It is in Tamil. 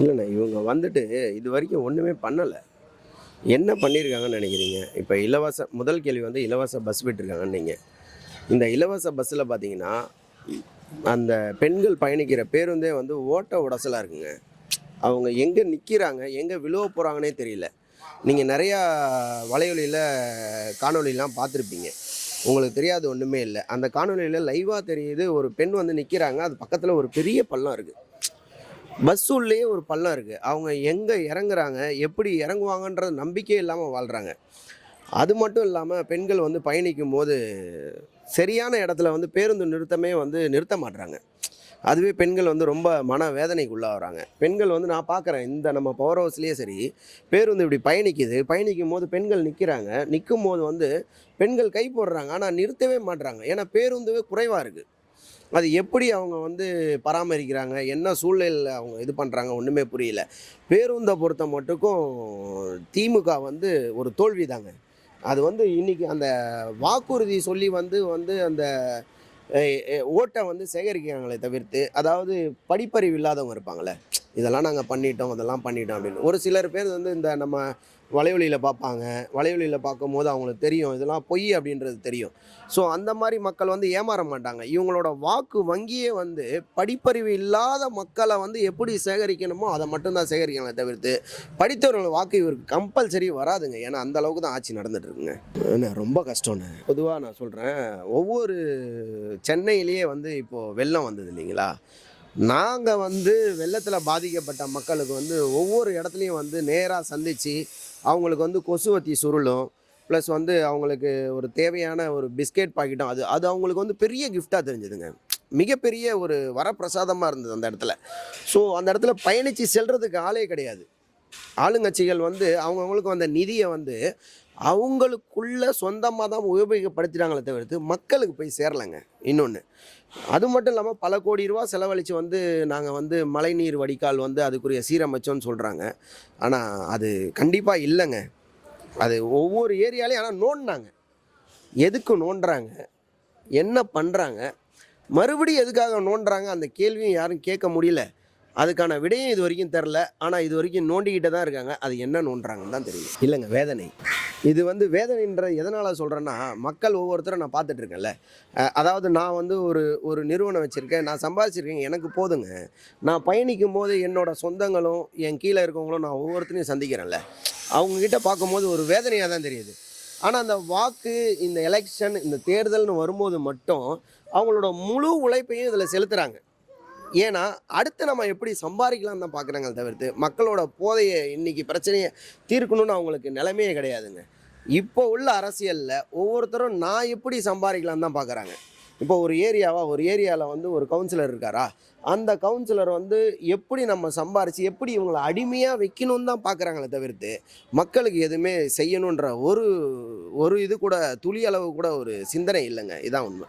இல்லைண்ணே இவங்க வந்துட்டு இது வரைக்கும் ஒன்றுமே பண்ணலை. என்ன பண்ணியிருக்காங்கன்னு நினைக்கிறீங்க? இப்போ இலவச முதல் கேள்வி வந்து இலவச பஸ் விட்டுருக்காங்கன்னு நீங்கள் இந்த இலவச பஸ்ஸில் பார்த்தீங்கன்னா அந்த பெண்கள் பயணிக்கிற பேருந்தே வந்து ஓட்ட உடசலாக இருக்குங்க. அவங்க எங்கே நிற்கிறாங்க எங்கே விழுவ போகிறாங்கன்னே தெரியல. நீங்கள் நிறையா வலையொலியில் காணொலிலாம் பார்த்துருப்பீங்க. உங்களுக்கு தெரியாது ஒன்றுமே இல்லை. அந்த காணொலியில் லைவாக தெரியுது ஒரு பெண் வந்து நிற்கிறாங்க அது பக்கத்தில் ஒரு பெரிய பள்ளம் இருக்குது பஸ் ஒரு பள்ளம் இருக்குது அவங்க எங்கே இறங்குறாங்க எப்படி இறங்குவாங்கன்றது நம்பிக்கையே இல்லாமல் வாழ்கிறாங்க அது மட்டும் இல்லாமல் பெண்கள் வந்து பயணிக்கும் போது சரியான இடத்துல வந்து பேருந்து நிறுத்தமே வந்து நிறுத்த மாட்றாங்க. அதுவே பெண்கள் வந்து ரொம்ப மன வேதனைக்கு உள்ளாகிறாங்க. பெண்கள் வந்து நான் பார்க்குறேன் இந்த நம்ம பவர் ஹவுஸ்லேயே சரி பேருந்து இப்படி பயணிக்குது. பயணிக்கும் போது பெண்கள் நிற்கிறாங்க நிற்கும் போது வந்து பெண்கள் கை போடுறாங்க. ஆனால் நிறுத்தவே மாட்றாங்க. ஏன்னா பேருந்துவே குறைவாக இருக்குது அது எப்படி அவங்க வந்து பராமரிக்கிறாங்க? என்ன சூழ்நிலையில் அவங்க இது பண்ணுறாங்க ஒன்றுமே புரியல. பேருந்தை பொறுத்த மட்டுக்கும் திமுக வந்து ஒரு தோல்வி தாங்க அது வந்து இன்னைக்கு அந்த வாக்குறுதி சொல்லி வந்து வந்து அந்த ஓட்டை வந்து சேகரிக்கிறாங்களே தவிர்த்து அதாவது படிப்பறிவு இல்லாதவங்க இருப்பாங்களே இதெல்லாம் நாங்கள் பண்ணிட்டோம் அதெல்லாம் பண்ணிட்டோம் அப்படின்னு. ஒரு சிலர் பேர் வந்து இந்த நம்ம வலைவலியில் பார்ப்பாங்க. வலைவலியில் பார்க்கும்போது அவங்களுக்கு தெரியும். இதெல்லாம் பொய் அப்படின்றது தெரியும். ஸோ அந்த மாதிரி மக்கள் வந்து ஏமாற மாட்டாங்க. இவங்களோட வாக்கு வங்கியே வந்து படிப்பறிவு இல்லாத மக்களை வந்து எப்படி சேகரிக்கணுமோ அதை மட்டும்தான் சேகரிக்கணுமே தவிர்த்து படித்தவர்கள் வாக்கு இவருக்கு கம்பல்சரி வராதுங்க. ஏன்னா அந்த அளவுக்கு தான் ஆட்சி நடந்துட்டு இருக்குங்க. ரொம்ப கஷ்டம்ண்ணே பொதுவாக நான் சொல்கிறேன் ஒவ்வொரு சென்னையிலேயே வந்து இப்போது வெள்ளம் வந்தது இல்லைங்களா? நாங்கள் வந்து வெள்ளத்தில் பாதிக்கப்பட்ட மக்களுக்கு வந்து ஒவ்வொரு இடத்துலையும் வந்து நேராக சந்தித்து அவங்களுக்கு வந்து கொசுவத்தி சுருளும். ப்ளஸ் வந்து அவங்களுக்கு ஒரு தேவையான ஒரு பிஸ்கெட் பாக்கெட்டும். அது அது அவங்களுக்கு வந்து பெரிய கிஃப்டாக தெரிஞ்சுதுங்க. மிகப்பெரிய ஒரு வரப்பிரசாதமாக இருந்தது அந்த இடத்துல. ஸோ அந்த இடத்துல பயணித்து செல்கிறதுக்கு ஆளே கிடையாது. ஆளுங்கட்சிகள் வந்து அவங்கவுங்களுக்கு வந்த நிதியை வந்து அவங்களுக்குள்ள சொந்தமாக தான் உபயோகப்படுத்துகிறாங்களே தவிர்த்து மக்களுக்கு போய் சேரலைங்க இன்னொன்று அது மட்டும் இல்லாமல் பல கோடி ரூபா செலவழித்து வந்து நாங்கள் வந்து மழைநீர் வடிகால் வந்து அதுக்குரிய சீரமைச்சோன்னு சொல்கிறாங்க ஆனால் அது கண்டிப்பாக இல்லைங்க. அது ஒவ்வொரு ஏரியாலையும் ஆனால் நோண்டினாங்க. எதுக்கு நோண்டுறாங்க? என்ன பண்ணுறாங்க மறுபடியும் எதுக்காக நோண்டுறாங்க? அந்த கேள்வியும் யாரும் கேட்க முடியல. அதுக்கான விடையும் இது வரைக்கும் தெரில ஆனால் இது வரைக்கும் நோண்டிக்கிட்டே தான் இருக்காங்க. அது என்ன நோண்டுறாங்கன்னு தான் தெரியும். இல்லைங்க வேதனை. இது வந்து வேதனைன்ற எதனால் சொல்கிறேன்னா மக்கள் ஒவ்வொருத்தரும் நான் பார்த்துட்ருக்கேன்ல அதாவது நான் வந்து ஒரு ஒரு நிறுவனம் வச்சுருக்கேன். நான் சம்பாதிச்சிருக்கேன். எனக்கு போதுங்க. நான் பயணிக்கும் போது என்னோடய சொந்தங்களும் என் கீழே இருக்கவங்களும் நான் ஒவ்வொருத்தரையும் சந்திக்கிறேன்ல. அவங்கக்கிட்ட பார்க்கும்போது ஒரு வேதனையாக தான் தெரியுது. ஆனால் அந்த வாக்கு இந்த எலெக்ஷன் இந்த தேர்தல்னு வரும்போது மட்டும் அவங்களோட முழு உழைப்பையும் இதில் செலுத்துகிறாங்க ஏன்னா அடுத்து நம்ம எப்படி சம்பாதிக்கலாம் தான் பார்க்குறாங்க தவிர்த்து மக்களோட போதைய இன்னைக்கு பிரச்சனையை தீர்க்கணும்னு அவங்களுக்கு நிலைமையே கிடையாதுங்க. இப்போ உள்ள அரசியலில் ஒவ்வொருத்தரும் நான் எப்படி சம்பாதிக்கலாம் தான் பார்க்குறாங்க. இப்போ ஒரு ஏரியாவா ஒரு ஏரியாவில் வந்து ஒரு கவுன்சிலர் இருக்காரா? அந்த கவுன்சிலர் வந்து எப்படி நம்ம சம்பாரித்து எப்படி இவங்களை அடிமையாக வைக்கணும்னு தான் பார்க்குறாங்களே தவிர்த்து மக்களுக்கு எதுவுமே செய்யணுன்ற ஒரு ஒரு இது கூட துளி அளவு கூட ஒரு சிந்தனை இல்லைங்க. இதான் உண்மை.